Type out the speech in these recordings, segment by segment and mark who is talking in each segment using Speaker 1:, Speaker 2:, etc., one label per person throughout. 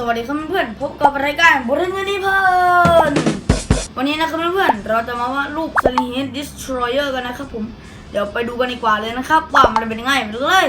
Speaker 1: สวัสดีครับเพื่อนๆพบกับรายการบรินนี่เพื่อนวันนี้นะครับเพื่อนๆเราจะมาว่าดรูปสลีเฮนดิสทรอยเออร์กันนะครับผม เดี๋ยวไปดูกันดีกว่าเลยนะครับ ว่ามันเป็นยังไงไปดูเลย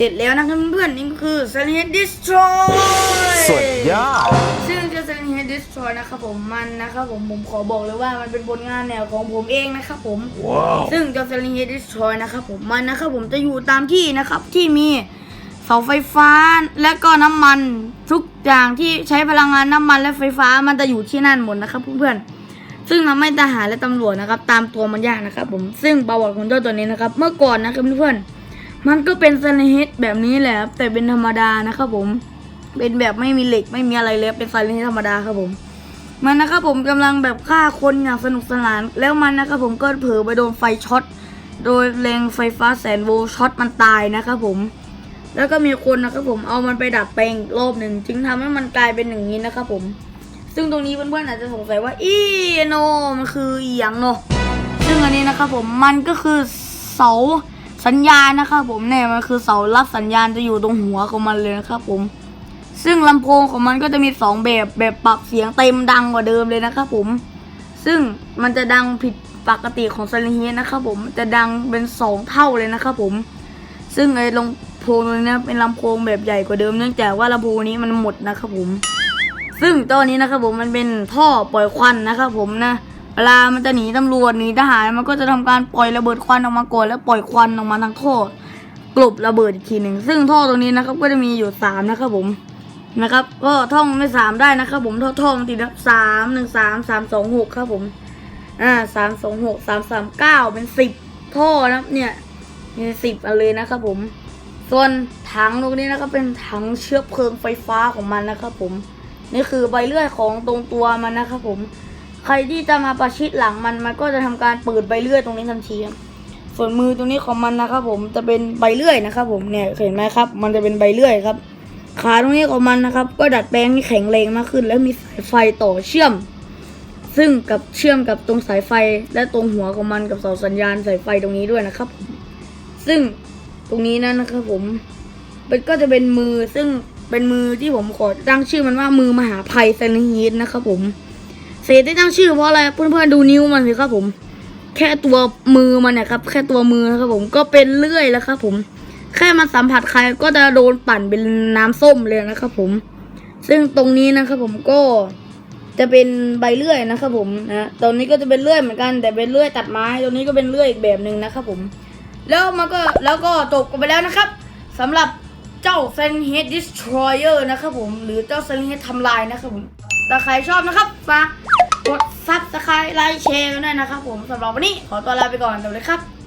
Speaker 1: เสร็จแล้วนะครับเพื่อนๆนี่ก็คือ s l i n g Head Destroy
Speaker 2: สุดยอด
Speaker 1: ซึ่งจะ s l i n g Head Destroy นะครับผมมันนะครับผมผมขอบอกเลยว่ามันเป็นผลงานแนวของผมเองนะครับผม
Speaker 2: ว้าว
Speaker 1: ซึ่งเจ้าเซลิงเฮดดิสทรอยนะครับผมมันนะครับผมจะอยู่ตามที่นะครับที่มีเสาไฟฟ้าและก็น้ำมันทุกอย่างที่ใช้พลังงานน้ำมันและไฟฟ้ามันจะอยู่ที่นั่นหมดนะครับเพื่อนๆซึ่งทำให้ทหารและตำรวจนะครับ ตามตัวมันยากนะครับผมซึ่งประวัติของเจ้าตัวนี้นะครับ เมื่อก่อนนะครับเพื่อนๆ มันก็เป็นเซลิงเฮดแบบนี้แหละครับแต่เป็นธรรมดานะครับผม เป็นแบบไม่มีเหล็กไม่มีอะไรเลยเป็นเซลิงเฮดธรรมดาครับผม มันนะครับผมกำลังแบบฆ่าคนอย่างสนุกสนาน แล้วมันนะครับผมก็เผลอไปโดนไฟช็อตโดยแรงไฟฟ้าแสนโวลต์ช็อตมันตายนะครับผม แล้วก็มีคนนะครับผมเอามันไปดัดแปลงรอบหนึ่งจึงทำให้มันกลายเป็นอย่างนี้นะครับผม ซึ่งตรงนี้เพื่อนๆอาจจะสงสัยว่าอีโนมันคืออีหยังเนาะซึ่งอันนี้นะครับผมมันก็คือเสา สัญญาณนะครับผมเนี่ยมันคือเสารับสัญญาณจะอยู่ตรงหัวของมันเลยนะครับผม ซึ่งลำโพงของมันก็จะมีสองแบบแบบปรับเสียงเต็มดังกว่าเดิมเลยนะครับผม ซึ่งมันจะดังผิดปกติของซาลิเฮนะครับผมจะดังเป็นสองเท่าเลยนะครับผม ซึ่งไอ้ลำโพงตัวนี้เป็นลำโพงแบบใหญ่กว่าเดิมเนื่องจากว่าลำโพงนี้มันหมดนะครับผม ซึ่งตัวนี้นะครับผมมันเป็นท่อปล่อยควันนะครับผมนะ เวลามันจะหนีตำรวจหนีทหารมันก็จะทำการปล่อยระเบิดควันออกมาก่อนแล้วปล่อยควันออกมาทางท่อกลบระเบิดอีกทีหนึ่งซึ่งท่อตรงนี้นะครับ ก็จะมีอยู่สามนะครับผมนะครับ ก็ท่องไม่สามได้นะครับ ผมท่อท่อมันติดนะสามหนึ่งสามสามสองหกครับผมอ่าสามสองหกสามสามเก้าเป็นสิบท่อนะเนี่ยมีสิบอันเลยนะครับผม ส่วนถังตรงนี้นะครับเป็นถังเชื้อเพลิงไฟฟ้าของมันนะครับผม นี่คือใบเลื่อยของตรงตัวมันนะครับผม ใครที่จะมาประชิดหลังมันมันก็จะทำการเปิดใบเลื่อยตรงนี้ทันทีครับส่วนมือตรงนี้ของมันนะครับผมจะเป็นใบเลื่อยนะครับ ผมเนี่ยเห็นไหมครับ มันจะเป็นใบเลื่อยครับ ขาตรงนี้ของมันนะครับ ก็ดัดแปลงให้แข็งแรงมากขึ้น แล้วมีสายไฟต่อเชื่อม ซึ่งกับเชื่อมกับตรงสายไฟและตรงหัวของมันกับเสาสัญญาณสายไฟตรงนี้ด้วยนะครับ ซึ่งตรงนี้นั้นนะครับผมมันก็จะเป็นมือซึ่งเป็นมือที่ผมขอตั้งชื่อมันว่ามือมหาภัยเซนฮีทนะครับผม เศษที่ตั้งชื่อเพราะอะไรเพื่อนๆดูนิ้วมันสิครับผม แค่ตัวมือมันเนี่ยครับ แค่ตัวมือนะครับผมก็เป็นเลื่อยแล้วครับผม แค่มาสัมผัสใครก็จะโดนปั่นเป็นน้ำส้มเลยนะครับผม ซึ่งตรงนี้นะครับผมก็จะเป็นใบเลื่อยนะครับผมนะตรงนี้ก็จะเป็นเลื่อยเหมือนกัน แต่เป็นเลื่อยตัดไม้ตรงนี้ก็เป็นเลื่อยอีกแบบหนึ่งนะครับผม แล้วมันก็แล้วก็จบกันไปแล้วนะครับสำหรับเจ้า s a n h e a d Destroyer นะครับผม หรือเจ้า s a n h e a d ทำลายนะครับผมถ้าใครชอบนะครับฝาก ดซับสไครต์ไลค์แชร์กันด้วยนะครับผมสำหรับวันนี้ขอตัวลาไปก่อนสวัสดีครับ